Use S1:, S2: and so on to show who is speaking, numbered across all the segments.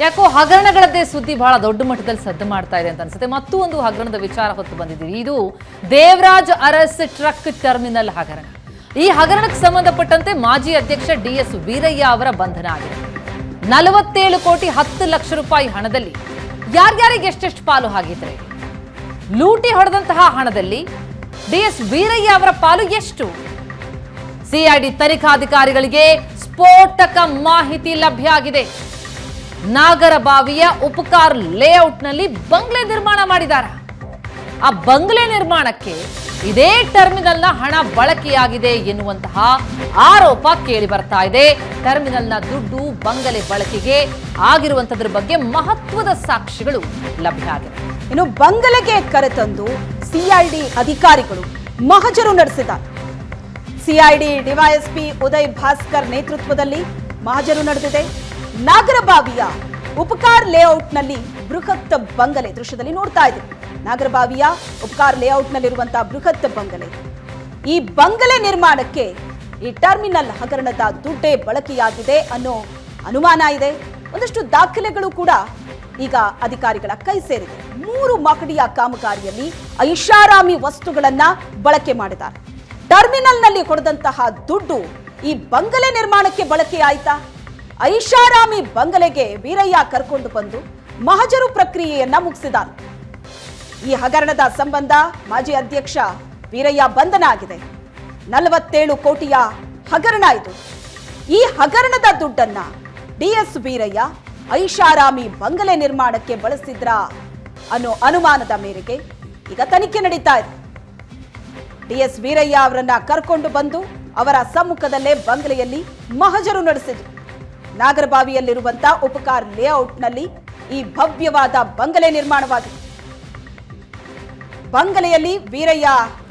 S1: ಯಾಕೋ ಹಗರಣಗಳದ್ದೇ ಸುದ್ದಿ ಬಹಳ ದೊಡ್ಡ ಮಟ್ಟದಲ್ಲಿ ಸದ್ದು ಮಾಡ್ತಾ ಇದೆ ಅಂತ ಅನ್ಸುತ್ತೆ. ಮತ್ತೂ ಒಂದು ಹಗರಣದ ವಿಚಾರ ಹೊತ್ತು ಬಂದಿದ್ದೀವಿ ಇದು ದೇವರಾಜ್ ಅರಸ್ ಟ್ರಕ್ ಟರ್ಮಿನಲ್ ಹಗರಣ. ಈ ಹಗರಣಕ್ಕೆ ಸಂಬಂಧಪಟ್ಟಂತೆ ಮಾಜಿ ಅಧ್ಯಕ್ಷ ಡಿ ಎಸ್ ವೀರಯ್ಯ ಅವರ ಬಂಧನ ಆಗಿದೆ. ನಲವತ್ತೇಳು ಕೋಟಿ ಹತ್ತು ಲಕ್ಷ ರೂಪಾಯಿ ಹಣದಲ್ಲಿ ಯಾರ್ಯಾರಿಗೆ ಎಷ್ಟೆಷ್ಟು ಪಾಲು ಹಾಗಿದ್ರೆ ಲೂಟಿ ಹೊಡೆದಂತಹ ಹಣದಲ್ಲಿ ಡಿ ಎಸ್ ವೀರಯ್ಯ ಅವರ ಪಾಲು ಎಷ್ಟು? ಸಿಐಡಿ ತನಿಖಾಧಿಕಾರಿಗಳಿಗೆ ಸ್ಫೋಟಕ ಮಾಹಿತಿ ಲಭ್ಯ ಆಗಿದೆ. ನಾಗರಬಾವಿಯ ಉಪಕಾರ್ ಲೇಔಟ್ನಲ್ಲಿ ಬಂಗ್ಲೆ ನಿರ್ಮಾಣ ಮಾಡಿದ್ದಾರೆ. ಆ ಬಂಗ್ಲೆ ನಿರ್ಮಾಣಕ್ಕೆ ಇದೇ ಟರ್ಮಿನಲ್ನ ಹಣ ಬಳಕೆಯಾಗಿದೆ ಎನ್ನುವಂತಹ ಆರೋಪ ಕೇಳಿ ಬರ್ತಾ ಇದೆ. ಟರ್ಮಿನಲ್ನ ದುಡ್ಡು ಬಂಗಲೆ ಬಳಕೆಗೆ ಆಗಿರುವಂತದ್ರ ಬಗ್ಗೆ ಮಹತ್ವದ ಸಾಕ್ಷಿಗಳು ಲಭ್ಯ ಆಗಿದೆ
S2: ಇನ್ನು ಬಂಗಲೆಗೆ ಕರೆತಂದು ಸಿಐಡಿ ಅಧಿಕಾರಿಗಳು ಮಹಜರು ನಡೆಸಿದ್ದಾರೆ. ಸಿಐಡಿ ಡಿವೈಎಸ್ಪಿ ಉದಯ್ ಭಾಸ್ಕರ್ ನೇತೃತ್ವದಲ್ಲಿ ಮಹಜರು ನಡೆದಿದೆ. ನಾಗರಬಾವಿಯ ಉಪಕಾರ್ ಲೇಔಟ್ನಲ್ಲಿ ಬೃಹತ್ ಬಂಗಲೆ ದೃಶ್ಯದಲ್ಲಿ ನೋಡ್ತಾ ಇದ್ದೀವಿ ನಾಗರಬಾವಿಯ ಉಪಕಾರ್ ಲೇಔಟ್ನಲ್ಲಿರುವಂತಹ ಬೃಹತ್ ಬಂಗಲೆ. ಈ ಬಂಗಲೆ ನಿರ್ಮಾಣಕ್ಕೆ ಈ ಟರ್ಮಿನಲ್ ಹಗರಣದ ದುಡ್ಡೇ ಬಳಕೆಯಾಗಿದೆ ಅನ್ನೋ ಅನುಮಾನ ಇದೆ. ಒಂದಷ್ಟು ದಾಖಲೆಗಳು ಕೂಡ ಈಗ ಅಧಿಕಾರಿಗಳ ಕೈ ಸೇರಿದೆ. ಮೂರು ಮಹಡಿಯ ಕಾಮಗಾರಿಯಲ್ಲಿ ಐಷಾರಾಮಿ ವಸ್ತುಗಳನ್ನ ಬಳಕೆ ಮಾಡಿದ್ದಾರೆ. ಟರ್ಮಿನಲ್ನಲ್ಲಿ ಹೊಡೆದಂತಹ ದುಡ್ಡು ಈ ಬಂಗಲೆ ನಿರ್ಮಾಣಕ್ಕೆ ಬಳಕೆ ಆಯ್ತಾ ಐಷಾರಾಮಿ ಬಂಗಲೆಗೆ ವೀರಯ್ಯ ಕರ್ಕೊಂಡು ಬಂದು ಮಹಜರು ಪ್ರಕ್ರಿಯೆಯನ್ನ ಮುಗಿಸಿದರು ಈ ಹಗರಣದ ಸಂಬಂಧ ಮಾಜಿ ಅಧ್ಯಕ್ಷ ವೀರಯ್ಯ ಬಂಧನ ಆಗಿದೆ ನಲವತ್ತೇಳು ಕೋಟಿಯ ಹಗರಣ ಇದು. ಈ ಹಗರಣದ ದುಡ್ಡನ್ನ ಡಿಎಸ್ ವೀರಯ್ಯ ಐಷಾರಾಮಿ ಬಂಗಲೆ ನಿರ್ಮಾಣಕ್ಕೆ ಬಳಸಿದ್ರ ಅನ್ನೋ ಅನುಮಾನದ ಮೇರೆಗೆ ಈಗ ತನಿಖೆ ನಡೀತಾ ಇದೆ. ಡಿಎಸ್ ವೀರಯ್ಯ ಅವರನ್ನ ಕರ್ಕೊಂಡು ಬಂದು ಅವರ ಸಮ್ಮುಖದಲ್ಲೇ ಬಂಗಲೆಯಲ್ಲಿ ಮಹಜರು ನಡೆಸಿದ್ರು. ನಾಗರಬಾವಿಯಲ್ಲಿರುವಂತಹ ಉಪಕಾರ್ ಲೇಔಟ್ನಲ್ಲಿ ಈ ಭವ್ಯವಾದ ಬಂಗಲೆ ನಿರ್ಮಾಣವಾಗಿದೆ. ಬಂಗಲೆಯಲ್ಲಿ ವೀರಯ್ಯ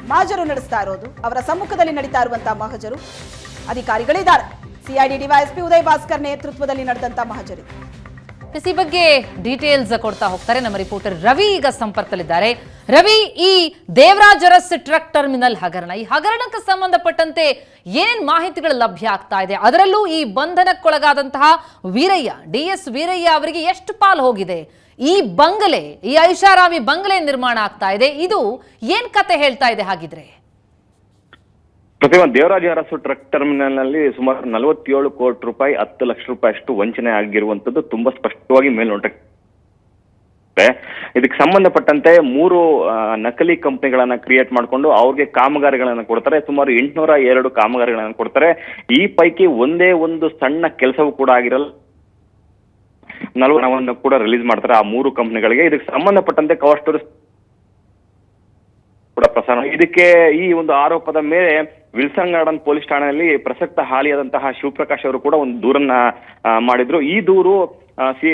S2: ಮಹಜರು ನಡೆಸ್ತಾ ಇರೋದು, ಅವರ ಸಮ್ಮುಖದಲ್ಲಿ ನಡೀತಾ ಇರುವಂತಹ ಮಹಜರು. ಅಧಿಕಾರಿಗಳಿದ್ದಾರೆ. ಸಿಐಡಿ ಡಿವೈಎಸ್ಪಿ ಉದಯ್ ಭಾಸ್ಕರ್ ನೇತೃತ್ವದಲ್ಲಿ ನಡೆದಂತಹ ಮಹಜರು
S1: ಈ ಬಗ್ಗೆ ಡೀಟೇಲ್ಸ್ ಕೊಡ್ತಾ ಹೋಗ್ತಾರೆ. ನಮ್ಮ ರಿಪೋರ್ಟರ್ ರವಿ ಈಗ ಸಂಪರ್ಕದಲ್ಲಿದ್ದಾರೆ. ರವಿ, ಈ ದೇವರಾಜರಸ್ ಟ್ರಕ್ ಟರ್ಮಿನಲ್ ಹಗರಣ, ಈ ಹಗರಣಕ್ಕೆ ಸಂಬಂಧಪಟ್ಟಂತೆ ಏನೇನ್ ಮಾಹಿತಿಗಳು ಲಭ್ಯ ಆಗ್ತಾ ಇದೆ? ಅದರಲ್ಲೂ ಈ ಬಂಧನಕ್ಕೊಳಗಾದಂತಹ ವೀರಯ್ಯ ಡಿ ಎಸ್ ವೀರಯ್ಯ ಅವರಿಗೆ ಎಷ್ಟು ಪಾಲು ಹೋಗಿದೆ? ಈ ಬಂಗಲೆ, ಈ ಐಷಾರಾಮಿ ಬಂಗಲೆ ನಿರ್ಮಾಣ ಆಗ್ತಾ ಇದೆ. ಇದು ಏನ್ ಕತೆ ಹೇಳ್ತಾ ಇದೆ ಹಾಗಿದ್ರೆ?
S3: ಪ್ರತಿಮಾ ದೇವರಾಜ ಅರಸು ಟ್ರಕ್ ಟರ್ಮಿನಲ್ನಲ್ಲಿ ಸುಮಾರು ನಲವತ್ತೇಳು ಕೋಟಿ ರೂಪಾಯಿ, ಹತ್ತು ಲಕ್ಷ ರೂಪಾಯಿ ಅಷ್ಟು ವಂಚನೆ ಆಗಿರುವಂತದ್ದು ತುಂಬಾ ಸ್ಪಷ್ಟವಾಗಿ ಮೇಲ್ನೋಟಕ್ಕೆ ಇದೆ. ಇದಕ್ಕೆ ಸಂಬಂಧಪಟ್ಟಂತೆ ಮೂರು ನಕಲಿ ಕಂಪನಿಗಳನ್ನ ಕ್ರಿಯೇಟ್ ಮಾಡಿಕೊಂಡು ಅವ್ರಿಗೆ ಕಾಮಗಾರಿಗಳನ್ನ ಕೊಡ್ತಾರೆ. ಸುಮಾರು ಎಂಟುನೂರ ಎರಡು ಕಾಮಗಾರಿಗಳನ್ನ ಕೊಡ್ತಾರೆ. ಈ ಪೈಕಿ ಒಂದೇ ಒಂದು ಸಣ್ಣ ಕೆಲಸವೂ ಕೂಡ ಆಗಿರಲ್ಲ. ನಲವನ್ನ ಕೂಡ ರಿಲೀಸ್ ಮಾಡ್ತಾರೆ ಆ ಮೂರು ಕಂಪನಿಗಳಿಗೆ. ಇದಕ್ಕೆ ಸಂಬಂಧಪಟ್ಟಂತೆ ಕವರ್ ಸ್ಟೋರಿ ಕೂಡ ಪ್ರಸಾರ ಇದಕ್ಕೆ ಈ ಒಂದು ಆರೋಪದ ಮೇಲೆ ವಿಲ್ಸನ್ ಗಾರ್ಡನ್ ಪೊಲೀಸ್ ಠಾಣೆಯಲ್ಲಿ ಪ್ರಸಕ್ತ ಹಾಲಿಯಾದಂತಹ ಶಿವಪ್ರಕಾಶ್ ಅವರು ಕೂಡ ಒಂದು ದೂರನ್ನ ಮಾಡಿದ್ರು. ಈ ದೂರು ಸಿ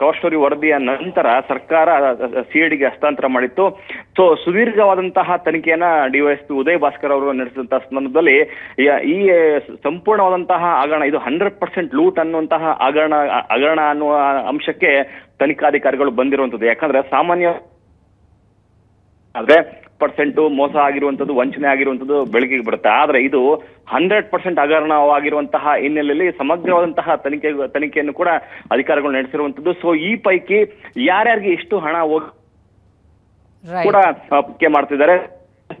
S3: ಕವರ್ ಸ್ಟೋರಿ ವರದಿಯ ನಂತರ ಸರ್ಕಾರ ಸಿಐಡಿಗೆ ಹಸ್ತಾಂತರ ಮಾಡಿತ್ತು. ಸೊ, ಸುದೀರ್ಘವಾದಂತಹ ತನಿಖೆಯನ್ನ ಡಿವೈಎಸ್ಪಿ ಉದಯ್ ಭಾಸ್ಕರ್ ಅವರು ನಡೆಸಿದಂತಹ ಸಂದರ್ಭದಲ್ಲಿ, ಈ ಸಂಪೂರ್ಣವಾದಂತಹ ಹಗರಣ, ಇದು ಹಂಡ್ರೆಡ್ ಪರ್ಸೆಂಟ್ ಲೂಟ್ ಅನ್ನುವಂತಹ ಹಗರಣ ಹಗರಣ ಅನ್ನುವ ಅಂಶಕ್ಕೆ ತನಿಖಾಧಿಕಾರಿಗಳು ಬಂದಿರುವಂತದ್ದು ಯಾಕಂದ್ರೆ ಸಾಮಾನ್ಯ ಆದ್ರೆ ಪರ್ಸೆಂಟ್ ಮೋಸ ಆಗಿರುವಂತದ್ದು ವಂಚನೆ ಆಗಿರುವಂತದ್ದು ಬೆಳಕಿಗೆ ಬರುತ್ತೆ. ಆದ್ರೆ ಇದು ಹಂಡ್ರೆಡ್ ಪರ್ಸೆಂಟ್ ಹಗರಣವಾಗಿರುವಂತಹ ಹಿನ್ನೆಲೆಯಲ್ಲಿ ಸಮಗ್ರವಾದಂತಹ ತನಿಖೆ ತನಿಖೆಯನ್ನು ಕೂಡ ಅಧಿಕಾರಿಗಳು ನಡೆಸಿರುವಂತದ್ದು ಸೊ ಈ ಪೈಕಿ ಯಾರ್ಯಾರಿಗೆ ಎಷ್ಟು ಹಣ ಹೋಗಿ ಕೂಡ ಮಾಡ್ತಿದ್ದಾರೆ.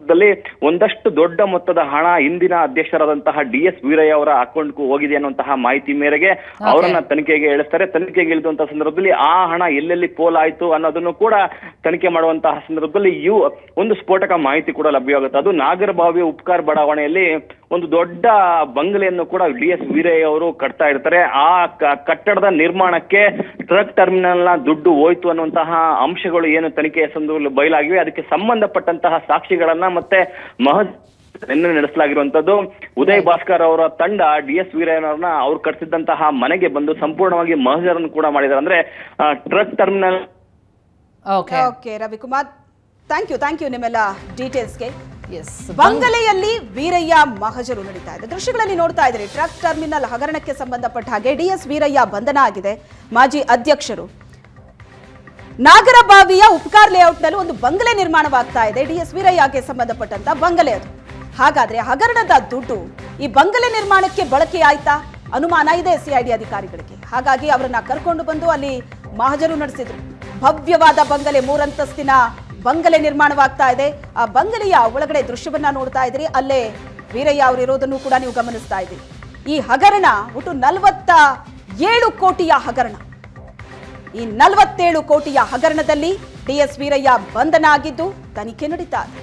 S3: ದಲ್ಲಿ ಒಂದಷ್ಟು ದೊಡ್ಡ ಮೊತ್ತದ ಹಣ ಹಿಂದಿನ ಅಧ್ಯಕ್ಷರಾದಂತಹ ಡಿ ಎಸ್ ವೀರಯ್ಯ ಅವರ ಅಕೌಂಟ್ಗೂ ಹೋಗಿದೆ ಅನ್ನುವಂತಹ ಮಾಹಿತಿ ಮೇರೆಗೆ ಅವರನ್ನ ತನಿಖೆಗೆ ಇಳಿಸ್ತಾರೆ. ತನಿಖೆಗೆ ಇಳಿದಂತಹ ಸಂದರ್ಭದಲ್ಲಿ ಆ ಹಣ ಎಲ್ಲೆಲ್ಲಿ ಪೋಲಾಯ್ತು ಅನ್ನೋದನ್ನು ಕೂಡ ತನಿಖೆ ಮಾಡುವಂತಹ ಸಂದರ್ಭದಲ್ಲಿ ಇವು ಒಂದು ಸ್ಫೋಟಕ ಮಾಹಿತಿ ಕೂಡ ಲಭ್ಯವಾಗುತ್ತೆ. ಅದು ನಾಗರಬಾವಿ ಉಪ್ಕಾರ್ ಬಡಾವಣೆಯಲ್ಲಿ ಒಂದು ದೊಡ್ಡ ಬಂಗಲೆಯನ್ನು ಕೂಡ ಡಿ ಎಸ್ ವೀರಯ್ಯ ಅವರು ಕಟ್ತಾ ಇರ್ತಾರೆ. ಆ ಕ- ಕಟ್ಟಡದ ನಿರ್ಮಾಣಕ್ಕೆ ಟ್ರಕ್ ಟರ್ಮಿನಲ್ನ ದುಡ್ಡು ಹೋಯ್ತು ಅನ್ನುವಂತಹ ಅಂಶಗಳು ಏನು ತನಿಖೆಯ ಸಂದರ್ಭದಲ್ಲಿ ಬಯಲಾಗಿವೆ. ಅದಕ್ಕೆ ಸಂಬಂಧಪಟ್ಟಂತಹ ಸಾಕ್ಷಿಗಳನ್ನ ಮತ್ತೆ ಮಹತ್ ನಿನ್ನೆ ನಡೆಸಲಾಗಿರುವಂತದ್ದು ಉದಯ್ ಭಾಸ್ಕರ್ ಅವರ ತಂಡ ಡಿ ಎಸ್ ವೀರಯ್ಯನವ್ರನ್ನ ಅವ್ರು ಕಟ್ಟಿಸಿದಂತಹ ಮನೆಗೆ ಬಂದು ಸಂಪೂರ್ಣವಾಗಿ ಮಹಜರನ್ನು ಕೂಡ ಮಾಡಿದ್ದಾರೆ. ಅಂದ್ರೆ truck terminal
S1: okay
S2: okay Ravikumar thank you thank you ನಿಮ್ಮೆಲ್ಲ ಡೀಟೇಲ್ಸ್ಗೆ ಬಂಗಲೆಯಲ್ಲಿ ವೀರಯ್ಯ ಮಹಜರು ನಡೀತಾ ಇದೆ. ದೃಶ್ಯಗಳಲ್ಲಿ ನೋಡ್ತಾ ಇದ್ರೆ ಟ್ರಕ್ ಟರ್ಮಿನಲ್ ಹಗರಣಕ್ಕೆ ಸಂಬಂಧಪಟ್ಟ ಹಾಗೆ ಡಿಎಸ್ ವೀರಯ್ಯ ಬಂಧನ ಆಗಿದೆ. ಮಾಜಿ ಅಧ್ಯಕ್ಷರು. ನಾಗರಬಾವಿಯ ಉಪಕಾರ್ ಲೇಔಟ್ನಲ್ಲಿ ಒಂದು ಬಂಗಲೆ ನಿರ್ಮಾಣವಾಗ್ತಾ ಇದೆ. ಡಿಎಸ್ ವೀರಯ್ಯಗೆ ಸಂಬಂಧಪಟ್ಟಂತ ಬಂಗಲೆ ಅದು. ಹಾಗಾದ್ರೆ ಹಗರಣದ ದುಡ್ಡು ಈ ಬಂಗಲೆ ನಿರ್ಮಾಣಕ್ಕೆ ಬಳಕೆ ಆಯ್ತಾ? ಅನುಮಾನ ಇದೆ ಸಿಐಡಿ ಅಧಿಕಾರಿಗಳಿಗೆ. ಹಾಗಾಗಿ ಅವರನ್ನ ಕರ್ಕೊಂಡು ಬಂದು ಅಲ್ಲಿ ಮಹಜರು ನಡೆಸಿದ್ರು. ಭವ್ಯವಾದ ಬಂಗಲೆ ಮೂರಂತಸ್ತಿನ ಬಂಗಲೆ ನಿರ್ಮಾಣವಾಗ್ತಾ ಇದೆ. ಆ ಬಂಗಲೆಯ ಒಳಗಡೆ ದೃಶ್ಯವನ್ನ ನೋಡ್ತಾ ಇದ್ರಿ ಅಲ್ಲೇ ವೀರಯ್ಯ ಅವರು ಇರೋದನ್ನು ಕೂಡ ನೀವು ಗಮನಿಸ್ತಾ ಇದ್ದೀರಿ. ಈ ಹಗರಣ ಒಟ್ಟು ನಲವತ್ತ ಏಳು ಕೋಟಿಯ ಹಗರಣ. ಈ ನಲವತ್ತೇಳು ಕೋಟಿಯ ಹಗರಣದಲ್ಲಿ ಡಿಎಸ್ ವೀರಯ್ಯ ಬಂಧನ ಆಗಿದ್ದು ತನಿಖೆ ನಡೀತಾ ಇದೆ.